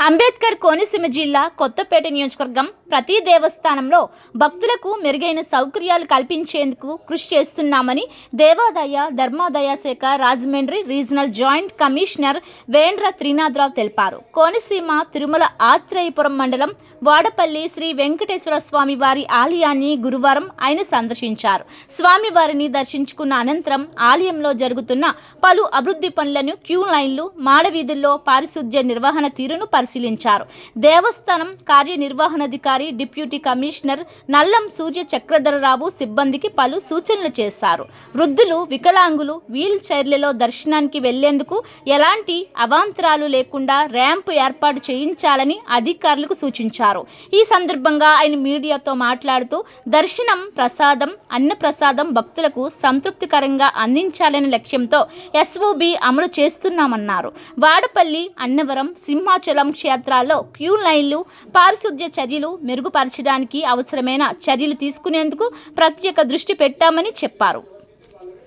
అంబేద్కర్ కోనసీమ జిల్లా కొత్తపేట నియోజకవర్గం ప్రతి దేవస్థానంలో భక్తులకు మెరుగైన సౌకర్యాలు కల్పించేందుకు కృషి చేస్తున్నామని దేవాదాయ ధర్మాదాయ శాఖ Rajahmundry regional joint commissioner Vendra Trinatharao తెలిపారు. కోనసీమ తిరుమల ఆత్రేయపురం మండలం వాడపల్లి శ్రీ వెంకటేశ్వర స్వామి వారి ఆలయాన్ని గురువారం ఆయన సందర్శించారు. స్వామివారిని దర్శించుకున్న అనంతరం ఆలయంలో జరుగుతున్న పలు అభివృద్ధి పనులను క్యూ లైన్లు మాడవీధుల్లో పారిశుద్ధ్య నిర్వహణ తీరును పరిశీలించారు. దేవస్థానం కార్యనిర్వహణాధికారి డిప్యూటీ కమిషనర్ నల్లం సూర్య చక్రధరరావు సిబ్బందికి పలు సూచనలు చేశారు. వృద్ధులు వికలాంగులు వీల్ చైర్లలో దర్శనానికి వెళ్ళేందుకు ఎలాంటి అవాంతరాలు లేకుండా ర్యాంప్ ఏర్పాటు చేయించాలని అధికారులకు సూచించారు. ఈ సందర్భంగా ఆయన మీడియాతో మాట్లాడుతూ దర్శనం ప్రసాదం అన్నప్రసాదం భక్తులకు సంతృప్తికరంగా అందించాలనే లక్ష్యంతో ఎస్ఓబి అమలు చేస్తున్నామన్నారు. వాడపల్లి అన్నవరం సింహాచలం క్షేత్రాల్లో క్యూ లైన్లు పారిశుద్ధ్య చర్యలు మెరుగుపరచడానికి అవసరమైన చర్యలు తీసుకునేందుకు ప్రత్యేక దృష్టి పెట్టామని చెప్పారు.